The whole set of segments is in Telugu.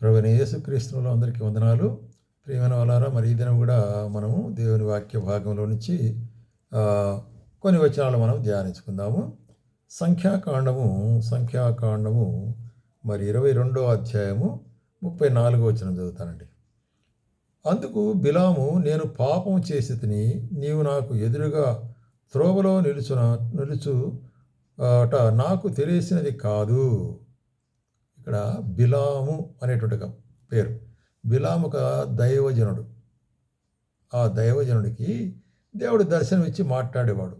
ప్రభు యేసుక్రీస్తులో అందరికీ వందనాలు. ప్రియమైన వాళ్ళారా మరి ఈ దినం కూడా మనము దేవుని వాక్య భాగంలో నుంచి కొన్ని వచనాలు మనం ధ్యానించుకుందాము. సంఖ్యాకాండము సంఖ్యాకాండము మరి ఇరవై రెండో అధ్యాయము ముప్పై నాలుగో వచనం చదువుతానండి. అందుకు బిలాము నేను పాపం చేసి తిని నీవు నాకు ఎదురుగా త్రోవలో నిలుచున నిలుచు అట నాకు తెలిసినది కాదు. ఇక్కడ బిలాము అనేటువంటి ఒక పేరు. బిలాము ఒక దైవజనుడు. ఆ దైవజనుడికి దేవుడు దర్శనం ఇచ్చి మాట్లాడేవాడు.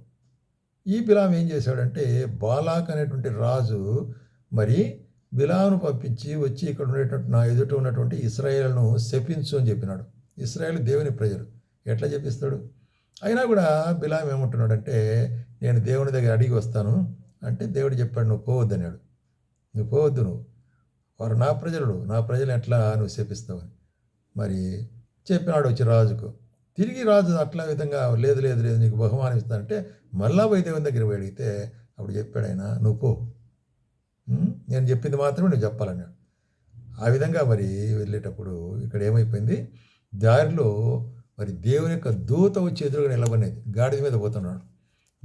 ఈ బిలాం ఏం చేశాడంటే బాలాక్ అనేటువంటి రాజు మరి బిలామును పంపించి వచ్చి ఇక్కడ ఉండేటువంటి నా ఎదుట ఉన్నటువంటి ఇస్రాయేల్ను శపించు అని చెప్పినాడు. ఇస్రాయేల్ దేవుని ప్రజలు. ఎట్లా చెప్పిస్తాడు అయినా కూడా బిలాం ఏమంటున్నాడంటే నేను దేవుని దగ్గర అడిగి వస్తాను. అంటే దేవుడు చెప్పాడు నువ్వు పోవద్దు అన్నాడు. నువ్వు పోవద్దు నువ్వు. వారు నా ప్రజలు నా ప్రజలు ఎట్లా నువ్వు శపిస్తావని. మరి చెప్పినాడు వచ్చి రాజుకు తిరిగి రాజు అట్లా విధంగా లేదు లేదు లేదు నీకు బహుమానం ఇస్తానంటే మళ్ళా పోయి దేవుని దగ్గర పోయి అడిగితే అప్పుడు చెప్పాడు ఆయన నువ్వు పో. నేను చెప్పింది మాత్రమే నువ్వు చెప్పాలన్నాడు. ఆ విధంగా మరి వెళ్ళేటప్పుడు ఇక్కడ ఏమైపోయింది? దారిలో మరి దేవుని యొక్క దూత వచ్చి ఎదురుగా నిలబడినది గాడిద మీద పోతున్నాడు.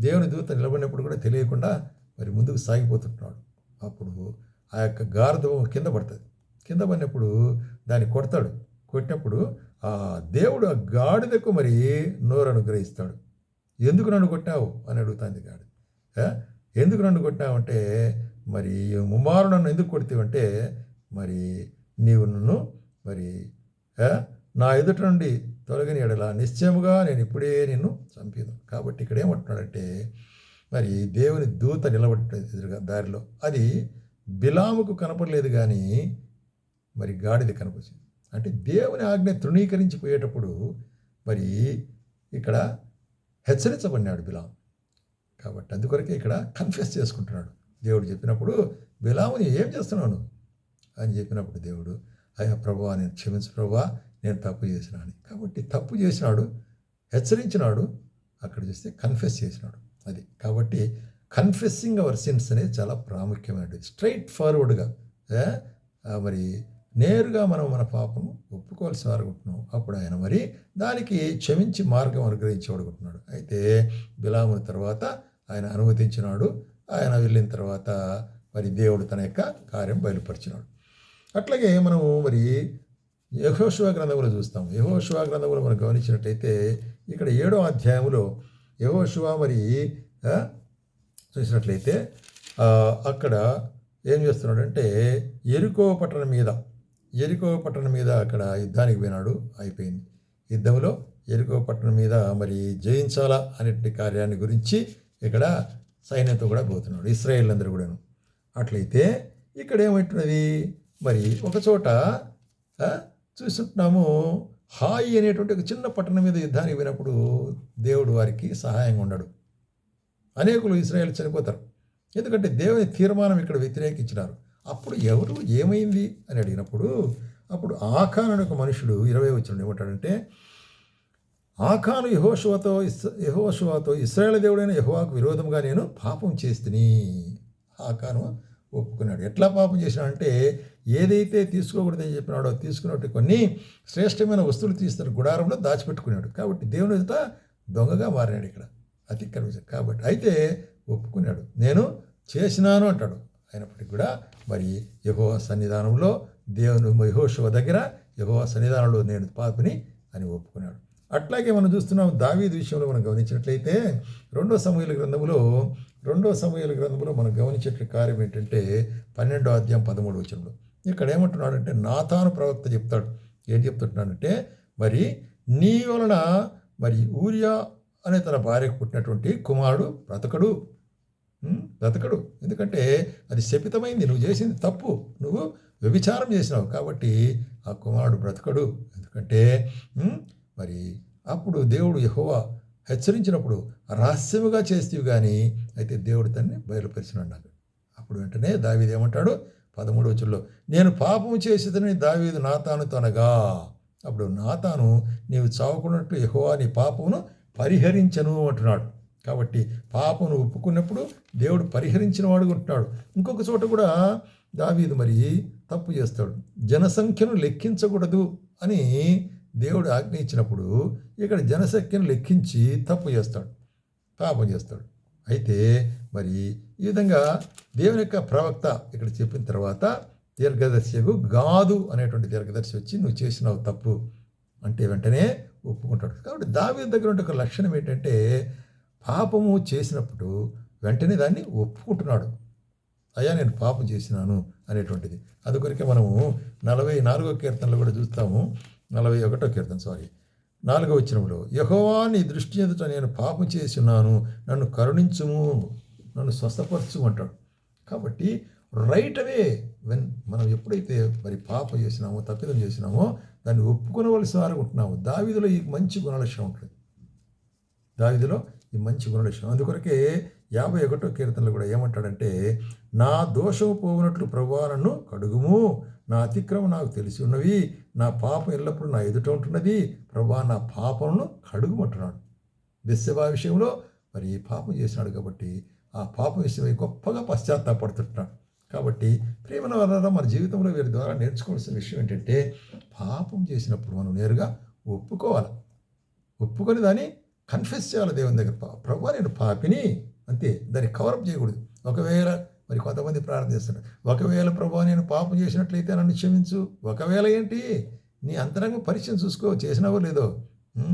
దేవుని దూత నిలబడినప్పుడు కూడా తెలియకుండా మరి ముందుకు సాగిపోతుంటున్నాడు. అప్పుడు ఆ యొక్క గార్ధం కింద పడుతుంది. కింద పడినప్పుడు దాన్ని కొడతాడు. కొట్టినప్పుడు ఆ దేవుడు ఆ గాడిదకు మరి నోరు అనుగ్రహిస్తాడు. ఎందుకు నన్ను కొట్టావు? అని అడుగుతుంది గాడి ఎందుకు నన్ను కొట్టావంటే మరి ముమారు నన్ను ఎందుకు కొడితేవంటే మరి నీవు నన్ను మరి నా ఎదుట నుండి తొలగిన ఎడలా నిశ్చయముగా నేను ఇప్పుడే నిన్ను చంపేదు కాబట్టి ఇక్కడ ఏమంటున్నాడంటే మరి దేవుని దూత నిలబడి ఎదురుగా దారిలో అది బిలాముకు కనపడలేదు కానీ మరి గాడిది కనపడింది అంటే దేవుని ఆజ్ఞ తృణీకరించిపోయేటప్పుడు మరి ఇక్కడ హెచ్చరించబడినాడు బిలాం కాబట్టి అందుకొరకే ఇక్కడ కన్ఫ్యూస్ చేసుకుంటున్నాడు. దేవుడు చెప్పినప్పుడు బిలాముని ఏం చేస్తున్నాను అని చెప్పినప్పుడు దేవుడు అయ్యా ప్రభా నేను క్షమించు ప్రభా నేను తప్పు చేసిన అని. కాబట్టి తప్పు చేసినాడు హెచ్చరించినాడు అక్కడ చూస్తే కన్ఫెస్ చేసినాడు. అది. కాబట్టి కన్ఫెస్సింగ్ అవర్ సిన్స్ అనేది చాలా ప్రాముఖ్యమైనది. స్ట్రైట్ ఫార్వర్డ్గా మరి నేరుగా మనం మన పాపను ఒప్పుకోవాల్సి వారుకుంటున్నాం అప్పుడు ఆయన మరి దానికి క్షమించి మార్గం అనుగ్రహించేవాడుకుంటున్నాడు అయితే బిలాముని తర్వాత ఆయన అనుమతించినాడు. ఆయన వెళ్ళిన తర్వాత మరి దేవుడు తన యొక్క కార్యం బయలుపరిచినాడు. అట్లాగే మనము మరి యహోశివ గ్రంథంలో చూస్తాం. యహోశివ గ్రంథంలో మనం గమనించినట్టయితే ఇక్కడ ఏడో అధ్యాయంలో యహోశివ మరి చూసినట్లయితే అక్కడ ఏం చేస్తున్నాడంటే ఎరుకో పట్టణం మీద ఎరుకో పట్టణం మీద అక్కడ యుద్ధానికి పోయినాడు అయిపోయింది. యుద్ధంలో ఎరుకో పట్టణం మీద మరి జయించాలా అనేటువంటి కార్యాన్ని గురించి ఇక్కడ సైన్యంతో కూడా పోతున్నాడు ఇస్రాయేల్ అందరూ కూడాను. అట్లయితే ఇక్కడ ఏమంటున్నది? మరి ఒక చోట హాయి అనేటువంటి ఒక చిన్న పట్టణం మీద యుద్ధానికి పోయినప్పుడు దేవుడు వారికి సహాయంగా ఉండడు అనేకులు ఇస్రాయేల్ చనిపోతారు. ఎందుకంటే దేవుని తీర్మానం ఇక్కడ వ్యతిరేకించినారు. అప్పుడు ఎవరు? ఏమైంది? అని అడిగినప్పుడు అప్పుడు ఆఖాను ఒక మనుషుడు ఇరవై వచ్చిన ఏమంటాడంటే ఆఖాను యహోశువతో ఇస్ యహోశువతో ఇస్రాయేల్ దేవుడైన యహోవాకు విరోధంగా నేను పాపం చేస్తుని? ఆఖాను ఒప్పుకున్నాడు. ఎట్లా పాపం చేసినాడంటే ఏదైతే తీసుకోకూడదని చెప్పినాడో తీసుకున్నట్టు కొన్ని శ్రేష్టమైన వస్తువులు తీసుకున్న గుడారంలో దాచిపెట్టుకున్నాడు. కాబట్టి దేవుని ఎదుట దొంగగా మారినాడు ఇక్కడ. అతిక్రమ కాబట్టి అయితే ఒప్పుకున్నాడు. నేను చేసినాను అంటాడు. అయినప్పటికీ కూడా మరి యహో సన్నిధానంలో దేవుని యహోశివ దగ్గర యహో సన్నిధానంలో నేను పాపిని అని ఒప్పుకున్నాడు. అట్లాగే మనం చూస్తున్నాం దావీదు విషయంలో మనం గమనించినట్లయితే రెండో సమూహల గ్రంథంలో రెండో సమూహల గ్రంథంలో మనం గమనించే కార్యం ఏంటంటే పన్నెండో అధ్యాయం పదమూడు వచనంలో. ఇక్కడ ఏమంటున్నాడంటే నాతాను ప్రవక్త చెప్తాడు. ఏం చెప్తుంటున్నాడంటే మరి నీ వలన మరి ఊరియా అనే తన భార్యకు పుట్టినటువంటి కుమారుడు బ్రతకడు. బ్రతకడు. ఎందుకంటే అది శపితమైంది నువ్వు చేసింది తప్పు నువ్వు వ్యభిచారం చేసినావు కాబట్టి ఆ కుమారుడు బ్రతకడు. ఎందుకంటే మరి అప్పుడు దేవుడు యెహోవా హెచ్చరించినప్పుడు రహస్యముగా చేస్తేవి కానీ అయితే దేవుడు తన్ని బయలుపరిచినాడు నాకు అప్పుడు వెంటనే దావీది ఏమంటాడు? పదమూడు వచ్చుల్లో నేను పాపము చేసేదని దావీదు నాతాను తనగా అప్పుడు నాతాను నీవు చావకున్నట్టు యహోవా నీ పాపమును పరిహరించను అంటున్నాడు. కాబట్టి పాపను ఒప్పుకున్నప్పుడు దేవుడు పరిహరించిన వాడు ఉంటున్నాడు. ఇంకొక చోట కూడా దావీదు మరి తప్పు చేస్తాడు. జనసంఖ్యను లెక్కించకూడదు అని దేవుడు ఆజ్ఞ ఇచ్చినప్పుడు ఇక్కడ జనసంఖ్యను లెక్కించి తప్పు చేస్తాడు. పాపం చేస్తాడు. అయితే మరి ఈ విధంగా దేవుని యొక్క ప్రవక్త ఇక్కడ చెప్పిన తర్వాత దీర్ఘదర్శికు గాదు అనేటువంటి దీర్ఘదర్శి వచ్చి నువ్వు చేసినావు తప్పు అంటే వెంటనే ఒప్పుకుంటాడు. కాబట్టి దావి దగ్గర ఉండే ఒక లక్షణం ఏంటంటే పాపము చేసినప్పుడు వెంటనే దాన్ని ఒప్పుకుంటున్నాడు. అయ్యా నేను పాపం చేసినాను అనేటువంటిది. అది కొరికే మనము నలభై నాలుగో కీర్తనలో కూడా చూస్తాము. నలభై ఒకటో కీర్తన సారీ. నాలుగో వచ్చినప్పుడు యహోవా నీ దృష్టి ఎదుట నేను పాపం చేసి ఉన్నాను నన్ను కరుణించుము నన్ను స్వస్థపరచు అంటాడు. కాబట్టి రైట్ అవే వెన్ మనం ఎప్పుడైతే మరి పాపం చేసినామో తప్పిదం చేసినామో దాన్ని ఒప్పుకొనవలసిన అనుకుంటున్నాము దావిదిలో ఈ మంచి గుణలక్షణం ఉంటుంది. దావిదిలో ఈ మంచి గుణలక్షణం. అందుకొరకే యాభై ఒకటో కీర్తనలు కూడా ఏమంటాడంటే నా దోషము పోవునట్లు ప్రభా నన్ను కడుగుము. నా అతిక్రమం నాకు తెలిసి ఉన్నవి. నా పాపం ఎల్లప్పుడూ నా ఎదుట ఉంటున్నది. ప్రభా నా పాపమును కడుగుమంటున్నాడు. బెస్సెబా విషయంలో మరి ఈ పాపం చేసినాడు కాబట్టి ఆ పాపం విషయమై గొప్పగా పశ్చాత్తాపడుతుంటున్నాడు కాబట్టి ప్రేమను వల్ల మన జీవితంలో వీరి ద్వారా నేర్చుకోవాల్సిన విషయం ఏంటంటే పాపం చేసినప్పుడు మనం నేరుగా ఒప్పుకోవాలి. ఒప్పుకొని దాన్ని కన్ఫెస్ చేయాలి దేవుని దగ్గర. ప్రభు నేను పాపిని అంతే. దాన్ని కవరప్ చేయకూడదు. ఒకవేళ మరి కొంతమంది ప్రార్థిస్తున్నారు ఒకవేళ ప్రభు నేను పాపం చేసినట్లయితే నన్ను క్షమించు. ఒకవేళ ఏంటి? నీ అంతరంగం పరిచయం చూసుకో. చేసినావో లేదో?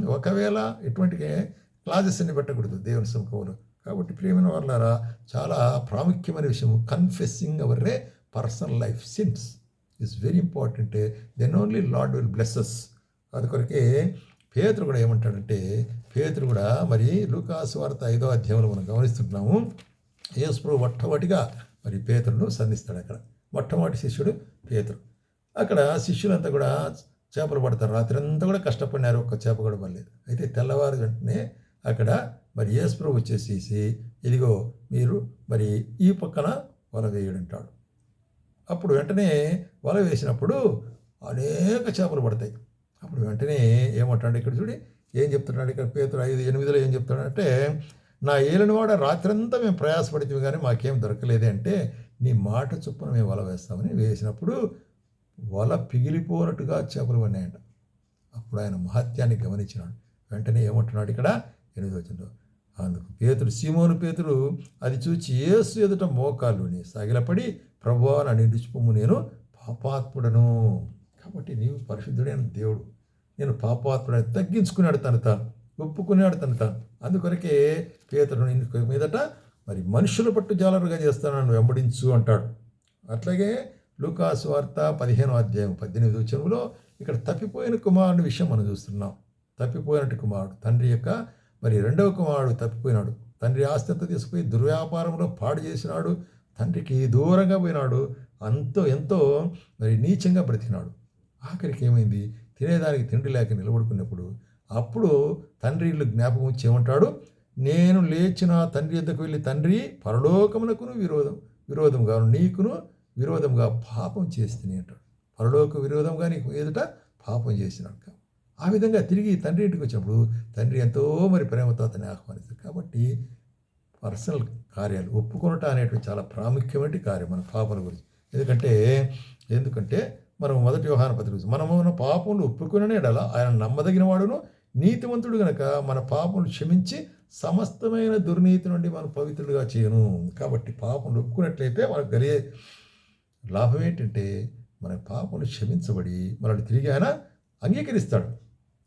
ఒకవేళ ఎటువంటి క్లాజెస్ అన్ని పెట్టకూడదు దేవుని సముఖంలో. కాబట్టి ప్రేమైన వాళ్ళారా చాలా ప్రాముఖ్యమైన విషయం confessing our ray personal life sins is very important then only Lord will blesses అది కొరకే పేతురు కూడా ఏమంటాడంటే పేతురు కూడా మరి లూకాసు వార్త ఐదో అధ్యాయంలో మనం గమనిస్తున్నాము యేసుప్రభు మొట్టమొదటిగా మరి పేతురును సంధిస్తాడు అక్కడ. మొట్టమొదటి శిష్యుడు పేతురు. అక్కడ శిష్యులంతా కూడా చేపలు పడతారు. రాత్రి అంతా కూడా కష్టపడినారు ఒక్క చేప కూడా పడలేదు. అయితే తెల్లవారు వెంటనే అక్కడ మరి యేసుప్రభు వచ్చేసేసి ఇదిగో మీరు మరి ఈ పక్కన వల వేయడంటాడు అప్పుడు వెంటనే వల వేసినప్పుడు అనేక చేపలు పడతాయి. అప్పుడు వెంటనే ఏమంటాడు ఇక్కడ చూడి ఏం చెప్తున్నాడు ఇక్కడ పేతుడు ఐదు ఎనిమిదిలో ఏం చెప్తున్నాడంటే నా ఏలినవాడ రాత్రంతా మేము ప్రయాసపడితే కానీ మాకేం దొరకలేదే అంటే నీ మాట చొప్పున మేము వల వేస్తామని వేసినప్పుడు వల పిగిలిపోనట్టుగా చేపలు పడినాయంట. అప్పుడు ఆయన మహత్యాన్ని గమనించినాడు. వెంటనే ఏమంటున్నాడు ఇక్కడ ఎనిమిది వచ్చిందో అందుకు పేతుడు సీమోను పేతుడు అది చూచి ఏసు ఎదుట మోకాళ్ళుని సాగిలపడి ప్రభువా నా నిడిచిపోము నేను పాపాత్ముడను. కాబట్టి నీవు పరిశుద్ధుడైన దేవుడు. నేను పాపాత్ముడని తగ్గించుకున్నాడు తను తాను ఒప్పుకున్నాడు తను తాను. అందుకొరకే పేతుడు మీదట మరి మనుషుల పట్టు జాలరుగా చేస్తాను నన్ను వెంబడించు అంటాడు. అట్లాగే లూకాసు వార్త పదిహేను అధ్యాయం పద్దెనిమిది వచనంలో ఇక్కడ తప్పిపోయిన కుమారుని విషయం మనం చూస్తున్నాం. తప్పిపోయినట్టు కుమారుడు తండ్రి యొక్క మరి రెండవ కుమారుడు తప్పిపోయినాడు. తండ్రి ఆస్తి అంతా తీసుకుపోయి దుర్వ్యాపారంలో పాడు చేసినాడు. తండ్రికి దూరంగా పోయినాడు. అంతో ఎంతో మరి నీచంగా బ్రతికినాడు. ఆఖరికి ఏమైంది? తినేదానికి తిండి లేక నిలబడుకున్నప్పుడు అప్పుడు తండ్రి ఇల్లు జ్ఞాపకం వచ్చి ఏమంటాడు? నేను లేచిన తండ్రి ఎద్దకు వెళ్ళి తండ్రి పరలోకమునకును విరోధం విరోధంగా నీకును విరోధంగా పాపం చేస్తుంది అంటాడు. పరలోక విరోధంగా నీకు ఎదుట పాపం చేసినాడు ఆ విధంగా తిరిగి తండ్రి ఇంటికి వచ్చినప్పుడు తండ్రి ఎంతో మరి ప్రేమతో అతన్ని ఆహ్వానిస్తారు. కాబట్టి పర్సనల్ కార్యాలు ఒప్పుకొనట అనేటువంటి చాలా ప్రాముఖ్యమైన కార్యం మన పాపల గురించి. ఎందుకంటే ఎందుకంటే మనం మొదటి వ్యవహారం పత్రిక చూసి మనము మన పాపములు ఒప్పుకునే ఆయన నమ్మదగిన వాడును నీతివంతుడు గనక మన పాపములు క్షమించి సమస్తమైన దుర్నీతి నుండి మనం పవిత్రుడుగా చేయను. కాబట్టి పాపములు ఒప్పుకున్నట్లయితే మనకు కలిగే లాభం ఏంటంటే మన పాపములు క్షమించబడి మనల్ని తిరిగి ఆయన అంగీకరిస్తాడు.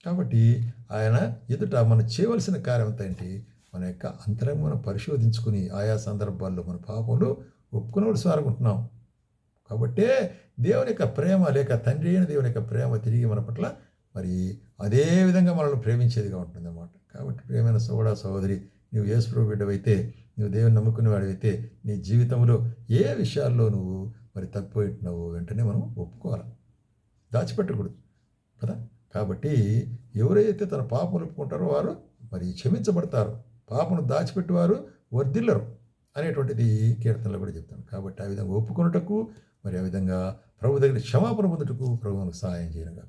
కాబట్టి ఆయన ఎదుట మనం చేయవలసిన కార్యం ఏంటి మన యొక్క అంతరం మనం పరిశోధించుకుని ఆయా సందర్భాల్లో మన పాపములు ఒప్పుకునవలసి సారుకుంటున్నాం కాబట్టే దేవుని యొక్క ప్రేమ లేక తండ్రి అయిన దేవుని యొక్క ప్రేమ తిరిగి మన పట్ల మరి అదే విధంగా మనల్ని ప్రేమించేదిగా ఉంటుంది అన్నమాట కాబట్టి ప్రేమైన సోడా సహోదరి నువ్వు యేసుప్రభు బిడ్డవైతే నువ్వు దేవుని నమ్ముకునే వాడివైతే నీ జీవితంలో ఏ విషయాల్లో నువ్వు మరి తప్పిపోయింటున్నావు వెంటనే మనం ఒప్పుకోవాలి. దాచిపెట్టకూడదు. కదా? కాబట్టి ఎవరైతే తన పాపం ఒప్పుకుంటారో వారు మరి క్షమించబడతారు. పాపను దాచిపెట్టేవారు వర్ధిల్లరు అనేటువంటిది కీర్తనలో కూడా చెప్తాను. కాబట్టి ఆ విధంగా ఒప్పుకొనుటకు మరి ఆ విధంగా ప్రభు దగ్గర క్షమాపణ పొందుటకు ప్రభు సహాయం సహాయం చేయనుగా